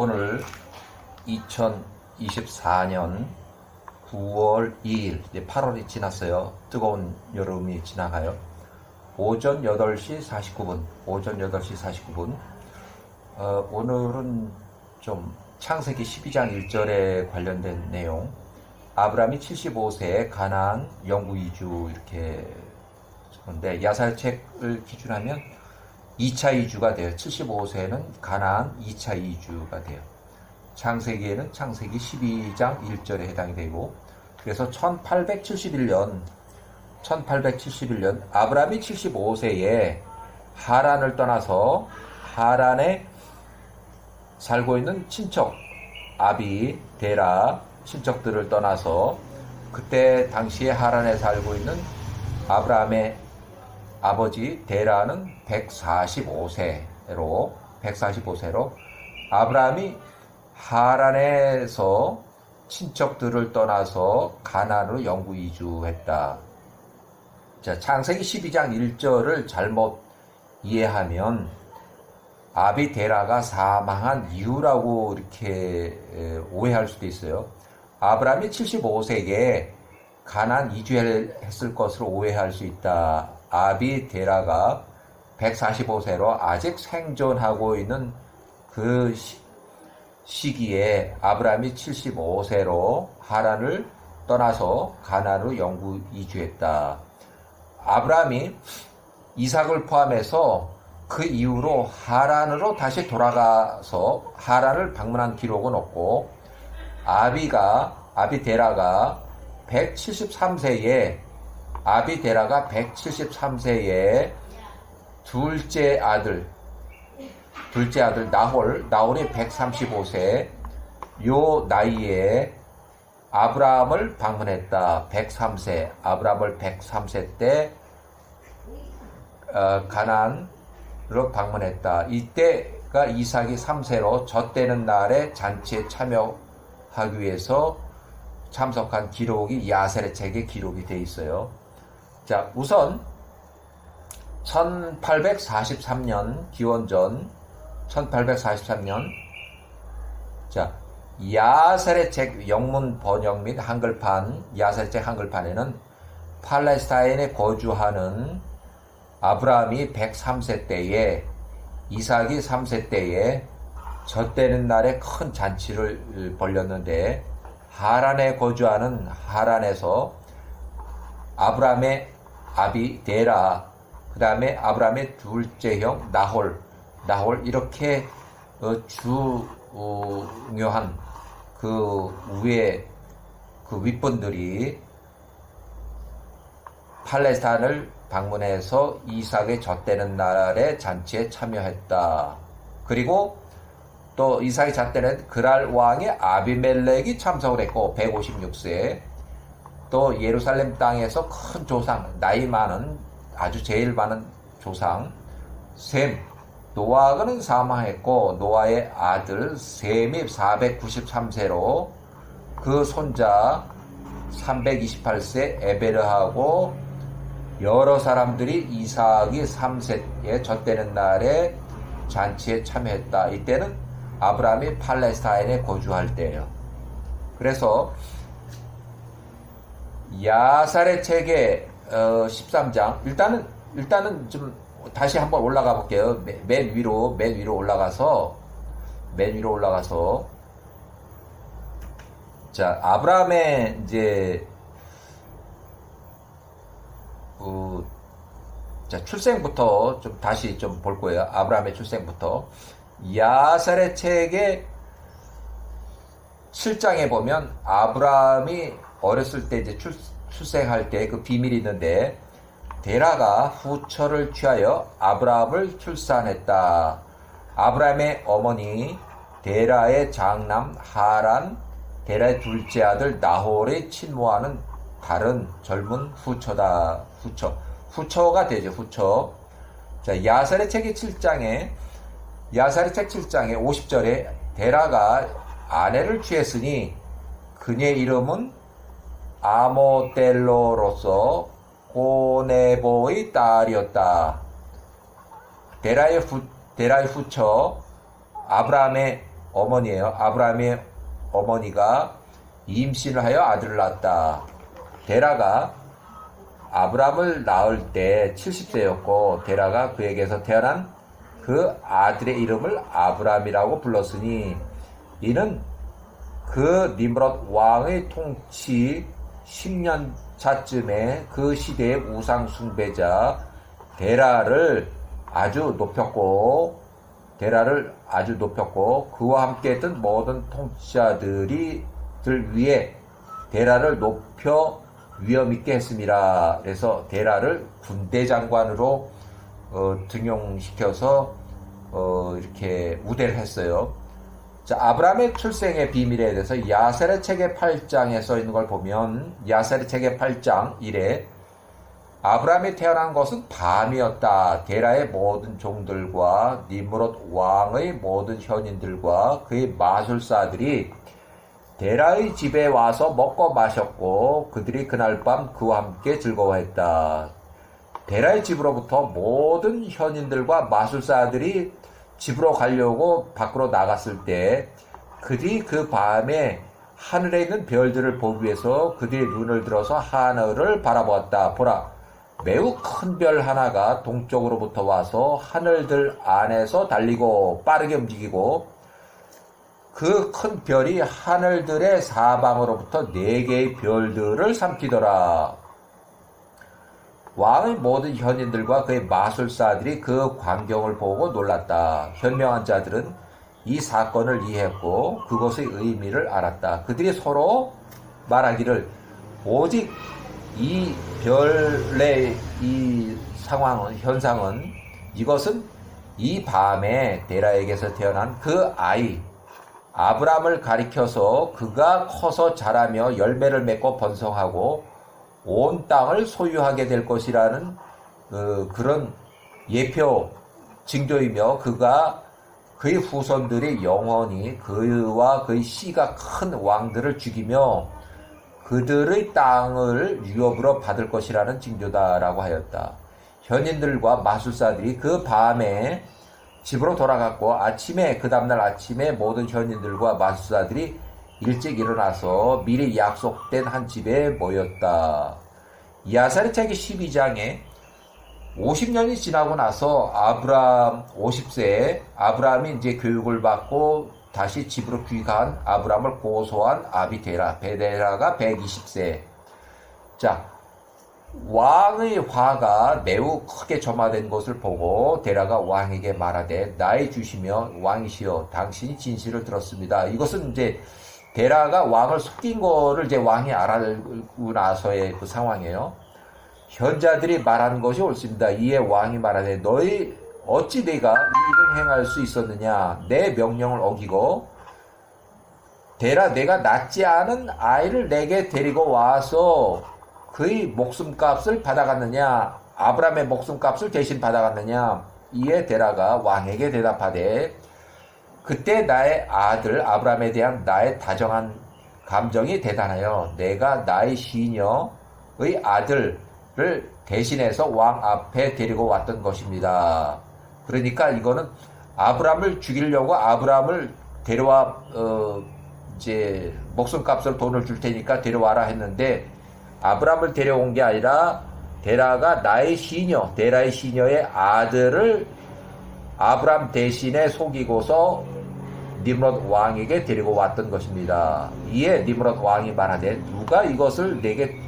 오늘 2024년 9월 2일, 이제 8월이 지났어요. 뜨거운 여름이 지나가요. 오전 8시 49분, 오전 8시 49분. 어, 오늘은 좀 창세기 12장 1절에 관련된 내용. 아브라함이 75세에 가나안 영구 이주 이렇게 근데 야살책을 기준하면 2차 이주가 돼요. 75세는 가나안 2차 이주가 돼요. 창세기에는 창세기 12장 1절에 해당이 되고 그래서 1871년 1871년 아브라함이 75세에 하란을 떠나서 하란에 살고 있는 친척 아비 데라 친척들을 떠나서 그때 당시에 하란에 살고 있는 아브라함의 아버지 데라는 145세로 145세로 아브라함이 하란에서 친척들을 떠나서 가나안으로 영구 이주했다. 자, 창세기 12장 1절을 잘못 이해하면 아비 데라가 사망한 이유라고 이렇게 오해할 수도 있어요. 아브라함이 75세에 가난 이주했을 것으로 오해할 수 있다. 아비 데라가 145세로 아직 생존하고 있는 그 시기에 아브라함이 75세로 하란을 떠나서 가나로 영구 이주했다. 아브라함이 이삭을 포함해서 그 이후로 하란으로 다시 돌아가서 하란을 방문한 기록은 없고 아비가 아비데라가 173세에 아비데라가 173세에 둘째 아들 둘째 아들 나홀 나홀이 135세 요 나이에 아브라함을 방문했다. 103세 아브라함을 103세 때 어, 가난으로 방문했다. 이때가 이삭이 3세로 젖되는 날에 잔치에 참여하기 위해서 참석한 기록이 야셀의 책에 기록이 돼 있어요. 자, 우선 1843년 기원전 1843년. 자 야셀의 책 영문 번역 및 한글판 야셀의 책 한글판에는 팔레스타인에 거주하는 아브라함이 103세 때에 이삭이 3세 때에 젖되는 날에 큰 잔치를 벌렸는데 하란에 거주하는 하란에서 아브라함의 아비 데라 그 다음에 아브라함의 둘째 형 나홀 나홀 이렇게 어, 중요한 그 위에 그 윗분들이 팔레스타인을 방문해서 이삭의 젖되는 날에 잔치에 참여했다. 그리고 또 이삭의 잣대는 그랄 왕의 아비멜렉이 참석을 했고 156세 또 예루살렘 땅에서 큰 조상 나이 많은 아주 제일 많은 조상 셈 노아는 사망했고 노아의 아들 셈이 493세로 그 손자 328세 에베르하고 여러 사람들이 이삭이 3세에 젖되는 날에 잔치에 참여했다. 이때는 아브라함이 팔레스타인에 거주할 때예요. 그래서 야살의 책의 13장 일단은 일단은 좀 다시 한번 올라가 볼게요. 맨 위로 맨 위로 올라가서 맨 위로 올라가서 자 아브라함의 이제 어, 자 출생부터 좀 다시 좀 볼 거예요. 아브라함의 출생부터 야살의 책의 7장에 보면 아브라함이 어렸을 때 이제 출, 출생할 때 그 비밀이 있는데 데라가 후처를 취하여 아브라함을 출산했다. 아브라함의 어머니 데라의 장남 하란, 데라의 둘째 아들 나홀의 친모하는 다른 젊은 후처다. 후처. 후처가 되죠. 후처. 자, 야살의 책의 7장에 야살의 책 7장에 50절에 데라가 아내를 취했으니 그녀의 이름은 아모델로로서 고네보의 딸이었다. 데라의 후, 데라의 후처 아브라함의 어머니예요. 아브라함의 어머니가 임신을 하여 아들을 낳았다. 데라가 아브라함을 낳을 때 70세였고 데라가 그에게서 태어난 그 아들의 이름을 아브라함이라고 불렀으니 이는 그 니므롯 왕의 통치 10년 차쯤에 그 시대의 우상 숭배자 데라를 아주 높였고 데라를 아주 높였고 그와 함께 했던 모든 통치자들이 들 위에 데라를 높여 위험 있게 했습니다. 그래서 데라를 군대 장관으로 어, 등용시켜서 어, 이렇게 우대를 했어요. 자, 아브라함의 출생의 비밀에 대해서 야세르 책의 8장에 써 있는 걸 보면 야세르 책의 8장 1에 아브라함이 태어난 것은 밤이었다. 데라의 모든 종들과 니므롯 왕의 모든 현인들과 그의 마술사들이 데라의 집에 와서 먹고 마셨고 그들이 그날 밤 그와 함께 즐거워했다. 데라의 집으로부터 모든 현인들과 마술사들이 집으로 가려고 밖으로 나갔을 때 그들이 그 밤에 하늘에 있는 별들을 보기 위해서 그들의 눈을 들어서 하늘을 바라보았다. 보라, 매우 큰 별 하나가 동쪽으로부터 와서 하늘들 안에서 달리고 빠르게 움직이고 그 큰 별이 하늘들의 사방으로부터 네 개의 별들을 삼키더라. 왕의 모든 현인들과 그의 마술사들이 그 광경을 보고 놀랐다. 현명한 자들은 이 사건을 이해했고 그것의 의미를 알았다. 그들이 서로 말하기를 오직 이 별의 이 상황은 현상은 이것은 이 밤에 데라에게서 태어난 그 아이 아브람을 가리켜서 그가 커서 자라며 열매를 맺고 번성하고 온 땅을 소유하게 될 것이라는 그, 그런 예표 징조이며 그가 그의 후손들이 영원히 그와 그의 씨가 큰 왕들을 죽이며 그들의 땅을 유업으로 받을 것이라는 징조다라고 하였다. 현인들과 마술사들이 그 밤에 집으로 돌아갔고 아침에 그 다음날 아침에 모든 현인들과 마술사들이 일찍 일어나서 미리 약속된 한 집에 모였다. 야사리 책의 12장에 50년이 지나고 나서 아브람 50세에 아브람이 이제 교육을 받고 다시 집으로 귀가한 아브람을 고소한 아비데라 베데라가 120세. 자, 왕의 화가 매우 크게 점화된 것을 보고 데라가 왕에게 말하되 나의 주시며 왕이시여 당신이 진실을 들었습니다. 이것은 이제 데라가 왕을 속인 거를 이제 왕이 알고 나서의 그 상황이에요. 현자들이 말하는 것이 옳습니다. 이에 왕이 말하되 너희 어찌 내가 이 일을 행할 수 있었느냐? 내 명령을 어기고 데라 내가 낳지 않은 아이를 내게 데리고 와서 그의 목숨값을 받아갔느냐? 아브라함의 목숨값을 대신 받아갔느냐? 이에 데라가 왕에게 대답하되 그때 나의 아들 아브라함에 대한 나의 다정한 감정이 대단하여 내가 나의 시녀의 아들을 대신해서 왕 앞에 데리고 왔던 것입니다. 그러니까 이거는 아브라함을 죽이려고 아브라함을 데려와 어 이제 목숨값을 돈을 줄 테니까 데려와라 했는데 아브라함을 데려온 게 아니라 데라가 나의 시녀, 데라의 시녀의 아들을 아브람 대신에 속이고서 니므롯 왕에게 데리고 왔던 것입니다. 이에 니므롯 왕이 말하되 누가 이것을 내게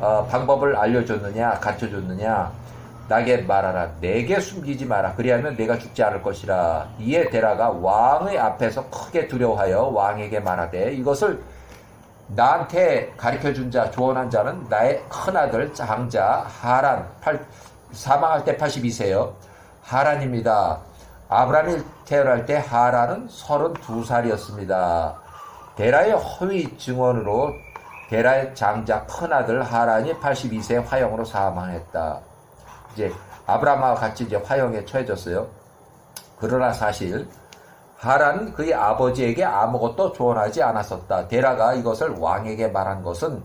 어, 방법을 알려줬느냐 가르쳐줬느냐 나게 말하라 내게 숨기지 마라 그리하면 내가 죽지 않을 것이라 이에 데라가 왕의 앞에서 크게 두려워하여 왕에게 말하되 이것을 나한테 가르쳐 준 자, 조언한 자는 나의 큰아들 장자 하란, 8, 사망할 때 82세요. 하란입니다. 아브라함이 태어날 때 하란은 32살이었습니다. 데라의 허위 증언으로 데라의 장자 큰아들 하란이 82세 화형으로 사망했다. 이제 아브라함과 같이 이제 화형에 처해졌어요. 그러나 사실 하란은 그의 아버지에게 아무것도 조언하지 않았었다. 데라가 이것을 왕에게 말한 것은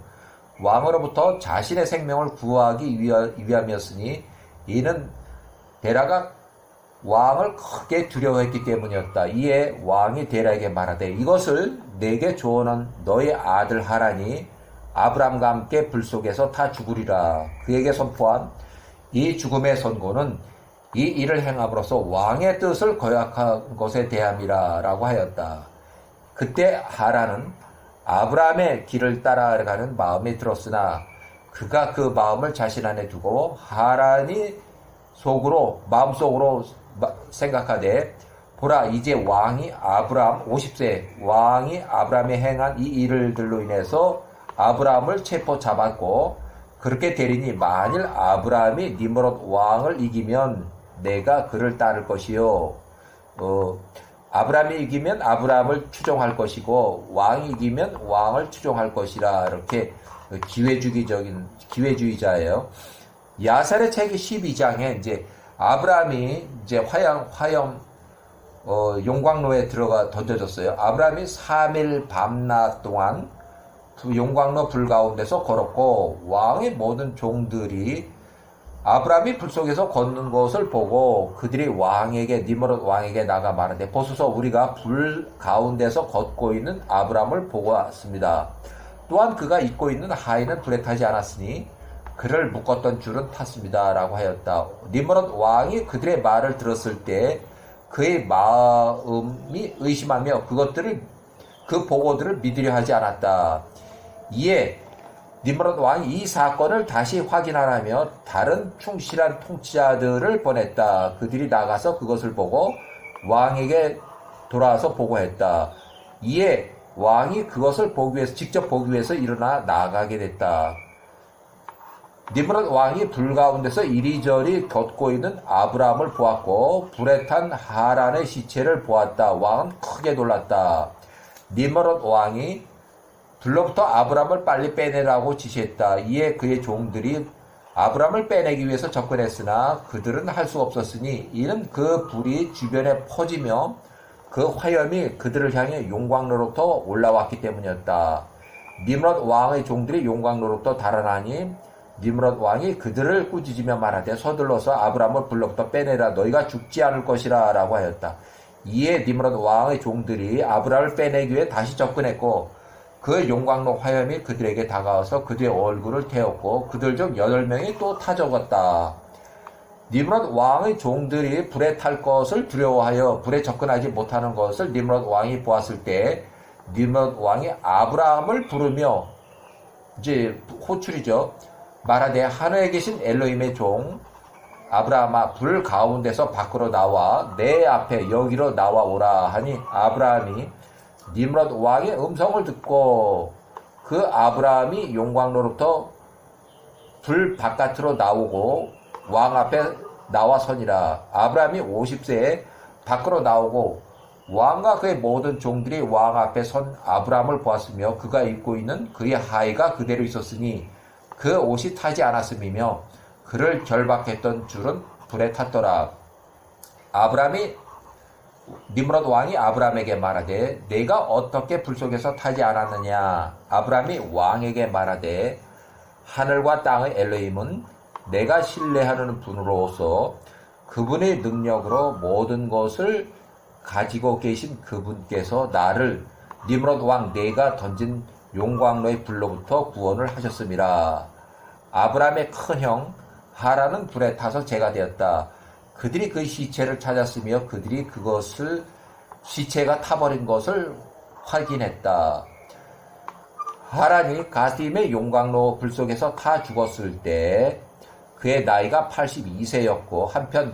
왕으로부터 자신의 생명을 구하기 위함이었으니 이는 데라가 왕을 크게 두려워했기 때문이었다. 이에 왕이 데라에게 말하되 이것을 내게 주어는 너의 아들 하라니 아브람과 함께 불 속에서 다 죽으리라. 그에게 선포한 이 죽음의 선고는 이 일을 행함으로써 왕의 뜻을 거역한 것에 대함이라라고 하였다. 그때 하라는 아브라함의 길을 따라가는 마음이 들었으나 그가 그 마음을 자신 안에 두고 하란이 속으로 마음속으로 생각하되 보라 이제 왕이 아브라함 50세 왕이 아브라함이 행한 이 일들로 인해서 아브라함을 체포 잡았고 그렇게 되리니 만일 아브라함이 니므롯 왕을 이기면 내가 그를 따를 것이요 어, 아브라함이 이기면 아브라함을 추종할 것이고 왕이 이기면 왕을 추종할 것이라 이렇게 기회주의적인 기회주의자예요. 야살의 책이 12장에 이제 아브라함이 이제 화양 화염 어, 용광로에 들어가 던져졌어요. 아브라함이 3일 밤낮 동안 그 용광로 불 가운데서 걸었고 왕의 모든 종들이 아브라함이 불 속에서 걷는 것을 보고 그들이 왕에게 니므롯 왕에게 나가 말하되 보소서 우리가 불 가운데서 걷고 있는 아브라함을 보고 왔습니다. 또한 그가 입고 있는 하의는 불에 타지 않았으니 그를 묶었던 줄은 탔습니다 라고 하였다. 니므롯 왕이 그들의 말을 들었을 때 그의 마음이 의심하며 그것들을 그 보고들을 믿으려 하지 않았다. 이에 니므롯 왕이 이 사건을 다시 확인하라며 다른 충실한 통치자들을 보냈다. 그들이 나가서 그것을 보고 왕에게 돌아와서 보고했다. 이에 왕이 그것을 보기 위해서 직접 보기 위해서 일어나 나가게 됐다. 니므롯 왕이 불 가운데서 이리저리 걷고 있는 아브라함을 보았고 불에 탄 하란의 시체를 보았다. 왕은 크게 놀랐다. 니므롯 왕이 불로부터 아브람을 빨리 빼내라고 지시했다. 이에 그의 종들이 아브람을 빼내기 위해서 접근했으나 그들은 할 수 없었으니 이는 그 불이 주변에 퍼지며 그 화염이 그들을 향해 용광로로부터 올라왔기 때문이었다. 니므롯 왕의 종들이 용광로로부터 달아나니 니므롯 왕이 그들을 꾸짖으며 말하되 서둘러서 아브람을 불로부터 빼내라 너희가 죽지 않을 것이라 라고 하였다. 이에 니므롯 왕의 종들이 아브람을 빼내기 위해 다시 접근했고 그 용광로 화염이 그들에게 다가와서 그들의 얼굴을 태웠고 그들 중 여덟 명이 또 타적었다. 니므롯 왕의 종들이 불에 탈 것을 두려워하여 불에 접근하지 못하는 것을 니므롯 왕이 보았을 때 니므롯 왕이 아브라함을 부르며 이제 호출이죠. 말하되 하늘에 계신 엘로힘의 종 아브라함아 불 가운데서 밖으로 나와 내 앞에 여기로 나와 오라 하니 아브라함이 니므롯 왕의 음성을 듣고 그 아브라함이 용광로로부터 불 바깥으로 나오고 왕 앞에 나와 서니라. 아브라함이 50세에 밖으로 나오고 왕과 그의 모든 종들이 왕 앞에 선 아브라함을 보았으며 그가 입고 있는 그의 하의가 그대로 있었으니 그 옷이 타지 않았음이며 그를 결박했던 줄은 불에 탔더라. 아브라함이 니므롯 왕이 아브라함에게 말하되 내가 어떻게 불 속에서 타지 않았느냐 아브라함이 왕에게 말하되 하늘과 땅의 엘로힘은 내가 신뢰하는 분으로서 그분의 능력으로 모든 것을 가지고 계신 그분께서 나를 니므롯 왕 내가 던진 용광로의 불로부터 구원을 하셨습니다. 아브라함의 큰형 하라는 불에 타서 제가 되었다. 그들이 그 시체를 찾았으며 그들이 그것을 시체가 타버린 것을 확인했다. 하란이 가스임의 용광로 불 속에서 타 죽었을 때 그의 나이가 82세였고 한편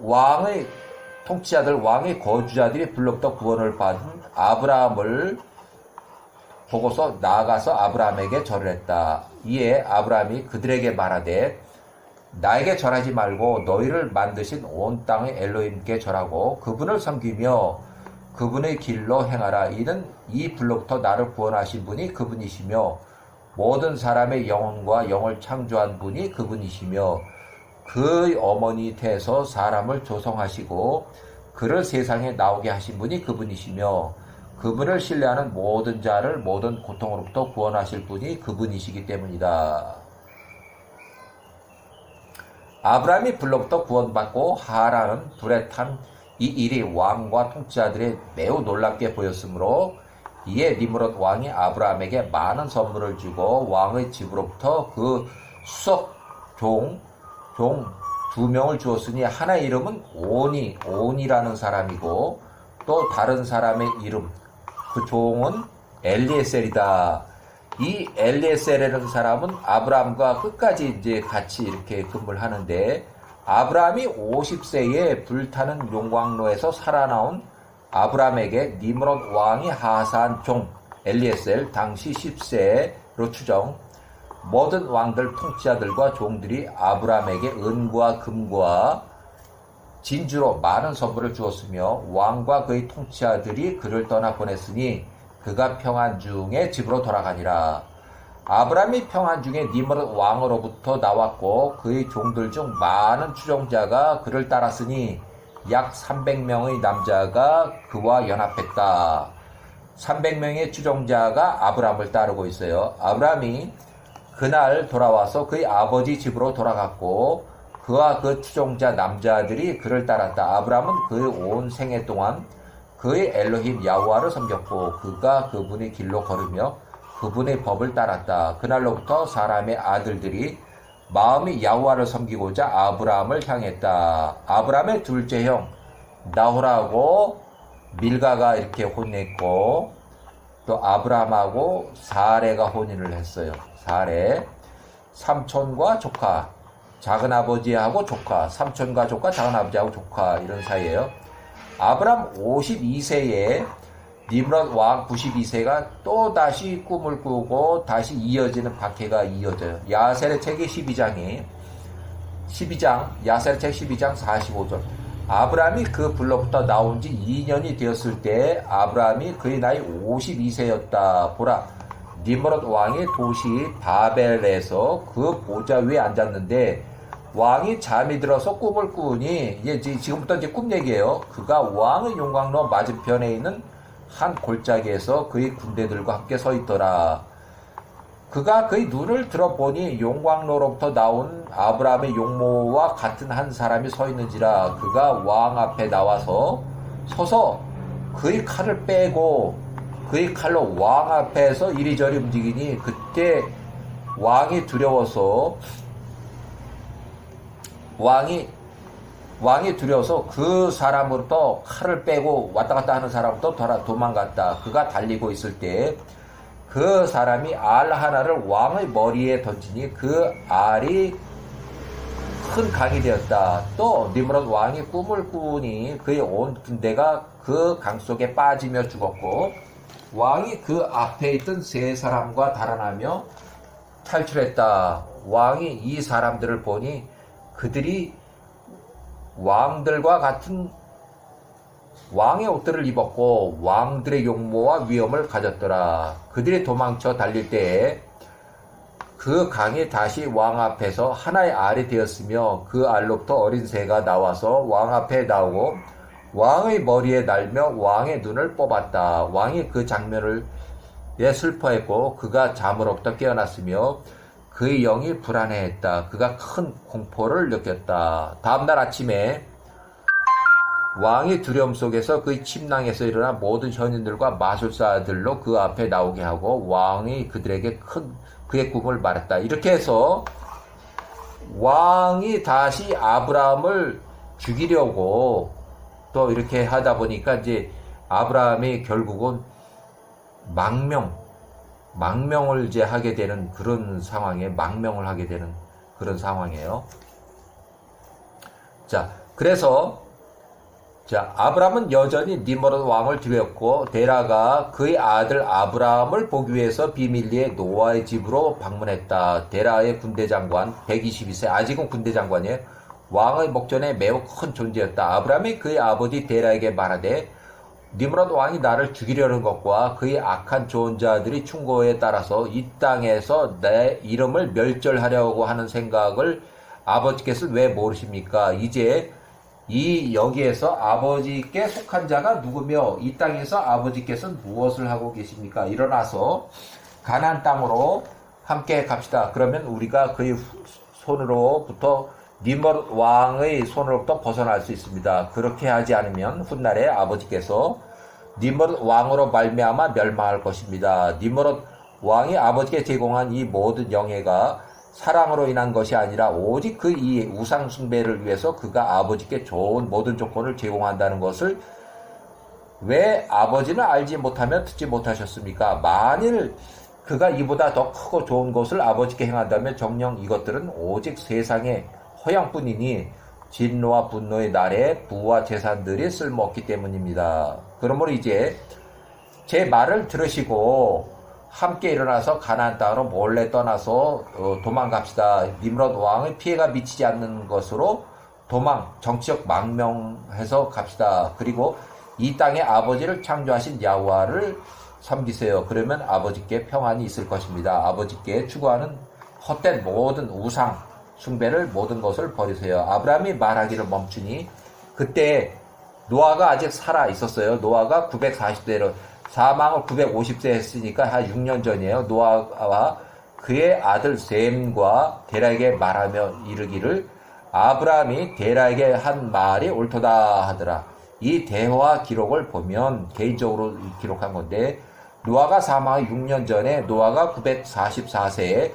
왕의 통치자들 왕의 거주자들이 불로부터 구원을 받은 아브라함을 보고서 나아가서 아브라함에게 절을 했다. 이에 아브라함이 그들에게 말하되 나에게 절하지 말고 너희를 만드신 온 땅의 엘로힘께 절하고 그분을 섬기며 그분의 길로 행하라. 이는 이 불로부터 나를 구원하신 분이 그분이시며 모든 사람의 영혼과 영을 창조한 분이 그분이시며 그 어머니 태에서 사람을 조성하시고 그를 세상에 나오게 하신 분이 그분이시며 그분을 신뢰하는 모든 자를 모든 고통으로부터 구원하실 분이 그분이시기 때문이다. 아브라함이 불로부터 구원받고 하라는 불에 탄 이 일이 왕과 통치자들이 매우 놀랍게 보였으므로 이에 니므롯 왕이 아브라함에게 많은 선물을 주고 왕의 집으로부터 그 수석 종, 종 두 명을 주었으니 하나의 이름은 오니, 오니라는 사람이고 또 다른 사람의 이름, 그 종은 엘리에셀이다. 이 엘리에셀이라는 사람은 아브라함과 끝까지 이제 같이 이렇게 근무를 하는데 아브라함이 50세에 불타는 용광로에서 살아나온 아브라함에게 니므롯 왕이 하사한 종 엘리에셀 당시 10세로 추정 모든 왕들 통치자들과 종들이 아브라함에게 은과 금과 진주로 많은 선물을 주었으며 왕과 그의 통치자들이 그를 떠나 보냈으니 그가 평안 중에 집으로 돌아가니라. 아브라함이 평안 중에 니므롯 왕으로부터 나왔고 그의 종들 중 많은 추종자가 그를 따랐으니 약 300명의 남자가 그와 연합했다. 300명의 추종자가 아브라함을 따르고 있어요. 아브라함이 그날 돌아와서 그의 아버지 집으로 돌아갔고 그와 그 추종자 남자들이 그를 따랐다. 아브라함은 그의 온 생애 동안 그의 엘로힘 야후와를 섬겼고 그가 그분의 길로 걸으며 그분의 법을 따랐다. 그날로부터 사람의 아들들이 마음이 야후와를 섬기고자 아브라함을 향했다. 아브라함의 둘째 형 나호라고 밀가가 이렇게 혼냈고 또 아브라함하고 사레가 혼인을 했어요. 사레 삼촌과 조카 작은 아버지하고 조카 삼촌과 조카 작은 아버지하고 조카 이런 사이예요. 아브라함 52세에 니므롯 왕 92세가 또 다시 꿈을 꾸고 다시 이어지는 박해가 이어져요. 야셀의 책이 12장이 12장 야셀의 책 12장 45절 아브라함이 그 불로부터 나온 지 2년이 되었을 때 아브라함이 그의 나이 52세였다. 보라 니므롯 왕이 도시 바벨에서 그 보좌 위에 앉았는데 왕이 잠이 들어서 꿈을 꾸니 이제 지금부터 이제 꿈 얘기예요. 그가 왕의 용광로 맞은편에 있는 한 골짜기에서 그의 군대들과 함께 서 있더라. 그가 그의 눈을 들어보니 용광로로부터 나온 아브라함의 용모와 같은 한 사람이 서 있는지라 그가 왕 앞에 나와서 서서 그의 칼을 빼고 그의 칼로 왕 앞에서 이리저리 움직이니 그때 왕이 두려워서 왕이 왕이 두려워서 그 사람으로부터 칼을 빼고 왔다 갔다 하는 사람부터 돌아 도망갔다. 그가 달리고 있을 때 그 사람이 알 하나를 왕의 머리에 던지니 그 알이 큰 강이 되었다. 또 니므롯 왕이 꿈을 꾸니 그의 온 군대가 그 강 속에 빠지며 죽었고 왕이 그 앞에 있던 세 사람과 달아나며 탈출했다. 왕이 이 사람들을 보니 그들이 왕들과 같은 왕의 옷들을 입었고 왕들의 용모와 위엄을 가졌더라. 그들이 도망쳐 달릴 때에 그 강이 다시 왕 앞에서 하나의 알이 되었으며 그 알로부터 어린 새가 나와서 왕 앞에 나오고 왕의 머리에 날며 왕의 눈을 뽑았다. 왕이 그 장면을 예 슬퍼했고 그가 잠으로부터 깨어났으며 그의 영이 불안해했다. 그가 큰 공포를 느꼈다. 다음날 아침에 왕이 두려움 속에서 그의 침낭에서 일어나 모든 현인들과 마술사들로 그 앞에 나오게 하고 왕이 그들에게 큰 그의 꿈을 말했다. 이렇게 해서 왕이 다시 아브라함을 죽이려고 또 이렇게 하다 보니까 이제 아브라함이 결국은 망명, 망명을 이제 하게 되는 그런 상황에 망명을 하게 되는 그런 상황이에요. 자, 그래서 자, 아브라함은 여전히 니므롯 왕을 두렸고 데라가 그의 아들 아브라함을 보기 위해서 비밀리에 노아의 집으로 방문했다. 데라의 군대 장관 122세 아직은 군대 장관이에요. 왕의 목전에 매우 큰 존재였다. 아브라함이 그의 아버지 데라에게 말하되 니므롯 왕이 나를 죽이려는 것과 그의 악한 조언자들이 충고에 따라서 이 땅에서 내 이름을 멸절하려고 하는 생각을 아버지께서 왜 모르십니까? 이제 이 여기에서 아버지께 속한 자가 누구며 이 땅에서 아버지께서 무엇을 하고 계십니까? 일어나서 가나안 땅으로 함께 갑시다. 그러면 우리가 그의 손으로부터 니므롯 왕의 손으로부터 벗어날 수 있습니다. 그렇게 하지 않으면 훗날에 아버지께서 니므롯 왕으로 말미암아 멸망할 것입니다. 니므롯 왕이 아버지께 제공한 이 모든 영예가 사랑으로 인한 것이 아니라 오직 그 이 우상 숭배를 위해서 그가 아버지께 좋은 모든 조건을 제공한다는 것을 왜 아버지는 알지 못하면 듣지 못하셨습니까? 만일 그가 이보다 더 크고 좋은 것을 아버지께 행한다면 정녕 이것들은 오직 세상의 허영뿐이니 진노와 분노의 날에 부와 재산들이 쓸모없기 때문입니다. 그러므로 이제 제 말을 들으시고 함께 일어나서 가나안 땅으로 몰래 떠나서 어, 도망갑시다. 님롯 왕의 피해가 미치지 않는 것으로 도망, 정치적 망명해서 갑시다. 그리고 이 땅의 아버지를 창조하신 야후와를 섬기세요. 그러면 아버지께 평안이 있을 것입니다. 아버지께 추구하는 헛된 모든 우상 숭배를 모든 것을 버리세요. 아브라함이 말하기를 멈추니 그때 노아가 아직 살아 있었어요. 노아가 940대로 사망을 950세 했으니까 한 6년 전이에요. 노아와 그의 아들 셈과 데라에게 말하며 이르기를 아브라함이 데라에게 한 말이 옳도다 하더라. 이 대화 기록을 보면 개인적으로 기록한 건데 노아가 사망 6년 전에 노아가 944세에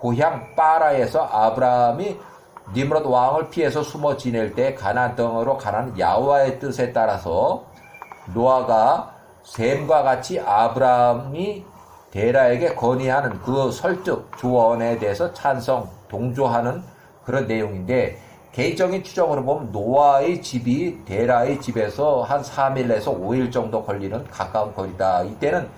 고향 빠라에서 아브라함이 니므롯 왕을 피해서 숨어 지낼 때 가나안 땅으로 가는 야후와의 뜻에 따라서 노아가 셈과 같이 아브라함이 데라에게 건의하는 그 설득 조언에 대해서 찬성 동조하는 그런 내용인데 개인적인 추정으로 보면 노아의 집이 데라의 집에서 한 3일에서 5일 정도 걸리는 가까운 거리다. 이때는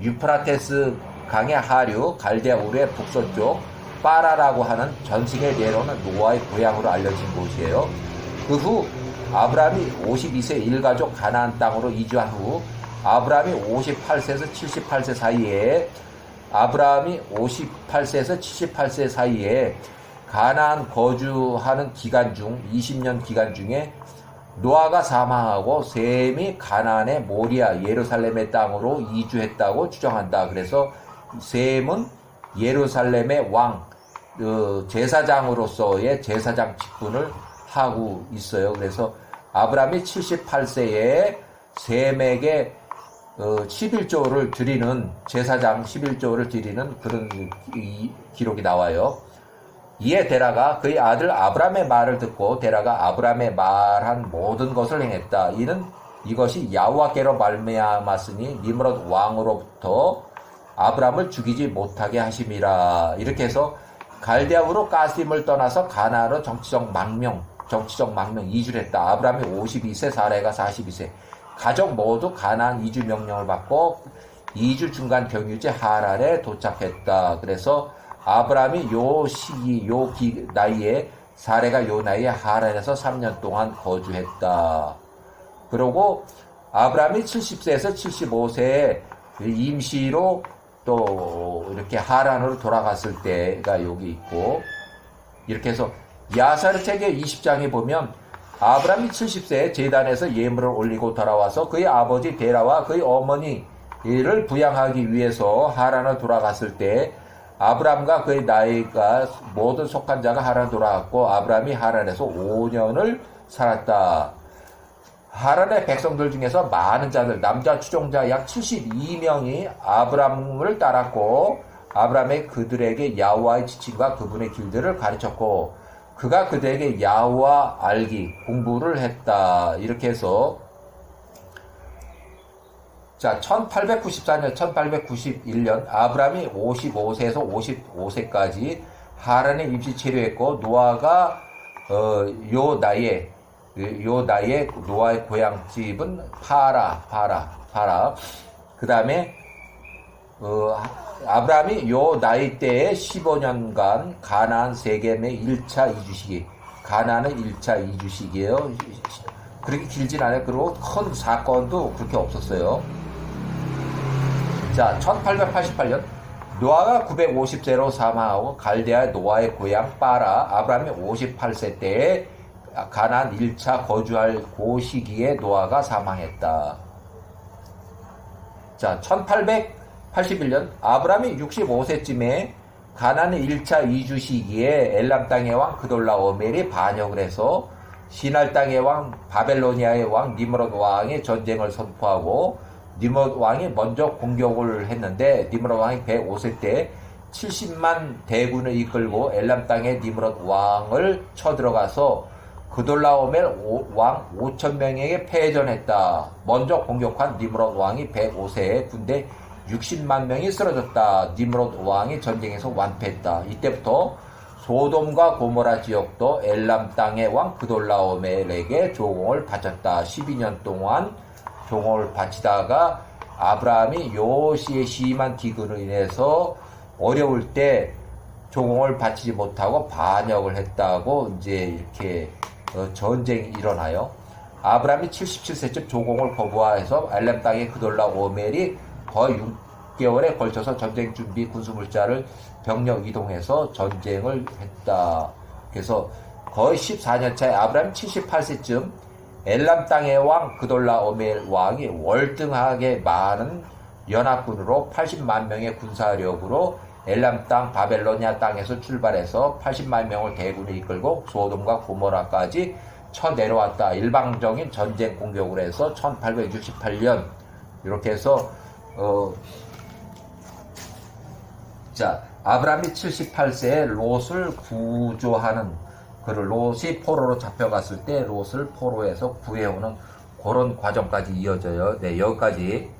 유프라테스 강의 하류 갈대아 우르의 북서쪽 빠라라고 하는 전승에 내려오는 노아의 고향으로 알려진 곳이에요. 그 후 아브라함이 52세 일가족 가나안 땅으로 이주한 후 아브라함이 58세에서 78세 사이에 아브라함이 58세에서 78세 사이에 가나안 거주하는 기간 중 20년 기간 중에 노아가 사망하고 셈이 가나안의 모리아 예루살렘의 땅으로 이주했다고 추정한다. 그래서 셈은 예루살렘의 왕 어, 제사장으로서의 제사장 직분을 하고 있어요. 그래서 아브라함이 78세에 셈에게 어, 11조를 드리는 제사장 11조를 드리는 그런 이, 기록이 나와요. 이에 데라가 그의 아들 아브라함의 말을 듣고 데라가 아브라함의 말한 모든 것을 행했다. 이는 이것이 야후와께로 말미암았으니 니므롯 왕으로부터 아브라함을 죽이지 못하게 하심이라. 이렇게 해서 갈대아우로 가스임을 떠나서 가나안으로 정치적 망명, 정치적 망명 이주를 했다. 아브라함이 52세, 사례가 42세. 가족 모두 가나안 이주 명령을 받고 이주 중간 경유지 하란에 도착했다. 그래서 아브라함이 요 시기, 요 기, 나이에 사례가 요 나이에 하란에서 3년 동안 거주했다. 그리고 아브라함이 70세에서 75세에 임시로 또 이렇게 하란으로 돌아갔을 때가 여기 있고 이렇게 해서 야사르 책의 20장에 보면 아브라함이 70세에 제단에서 예물을 올리고 돌아와서 그의 아버지 데라와 그의 어머니를 부양하기 위해서 하란을 돌아갔을 때 아브라함과 그의 나이가 모든 속한 자가 하란 돌아갔고 아브라함이 하란에서 5년을 살았다. 하란의 백성들 중에서 많은 자들, 남자 추종자 약 72명이 아브라함을 따랐고 아브라함의 그들에게 야후와의 지침과 그분의 길들을 가르쳤고 그가 그들에게 야후와 알기 공부를 했다. 이렇게 해서 자, 1894년, 1891년 아브라함이 55세에서 55세까지 하란에 임시 체류했고 노아가 어, 요 나이에 요 나이에 노아의 고향집은 파라, 파라, 파라. 그 다음에 어, 아브라함이 요 나이 때에 15년간 가나안 세겜의 1차 이주시기. 가나안은 1차 이주시기예요. 그렇게 길진 않아요. 그리고 큰 사건도 그렇게 없었어요. 자, 1888년 노아가 950세로 사망하고 갈대아 노아의 고향 빠라 아브라함이 58세 때에 가난 1차 거주할 고 시기에 노아가 사망했다. 자, 1881년 아브라함이 65세쯤에 가나안 1차 이주 시기에 엘람 땅의 왕 그돌라 오멜이 반역을 해서 시날 땅의 왕 바벨로니아의 왕 니므롯 왕이 전쟁을 선포하고 니므롯 왕이 먼저 공격을 했는데 니므롯 왕이 105세 때 70만 대군을 이끌고 엘람 땅의 니므롯 왕을 쳐들어가서 그돌라오멜 오- 왕 5천 명에게 패전했다. 먼저 공격한 니므롯 왕이 105세에 군대 60만 명이 쓰러졌다. 니므롯 왕이 전쟁에서 완패했다. 이때부터 소돔과 고모라 지역도 엘람 땅의 왕 그돌라오멜에게 조공을 바쳤다. 12년 동안 조공을 바치다가 아브라함이 요시의 심한 기근으로 인해서 어려울 때 조공을 바치지 못하고 반역을 했다고 이제 이렇게 어, 전쟁이 일어나요. 아브라함이 77세쯤 조공을 거부해서 알렘 땅의 그돌라 오멜이 거의 6개월에 걸쳐서 전쟁 준비 군수물자를 병력 이동해서 전쟁을 했다. 그래서 거의 14년 차에 아브라함 78세쯤 엘람 땅의 왕 그돌라 오멜 왕이 월등하게 많은 연합군으로 80만 명의 군사력으로 엘람 땅 바벨로니아 땅에서 출발해서 80만 명을 대군을 이끌고 소돔과 고모라까지 쳐 내려왔다. 일방적인 전쟁 공격을 해서 1868년 이렇게 해서 어, 자 아브라함이 78세에 롯을 구조하는 그를 롯이 포로로 잡혀갔을 때 롯을 포로에서 구해오는 그런 과정까지 이어져요. 네 여기까지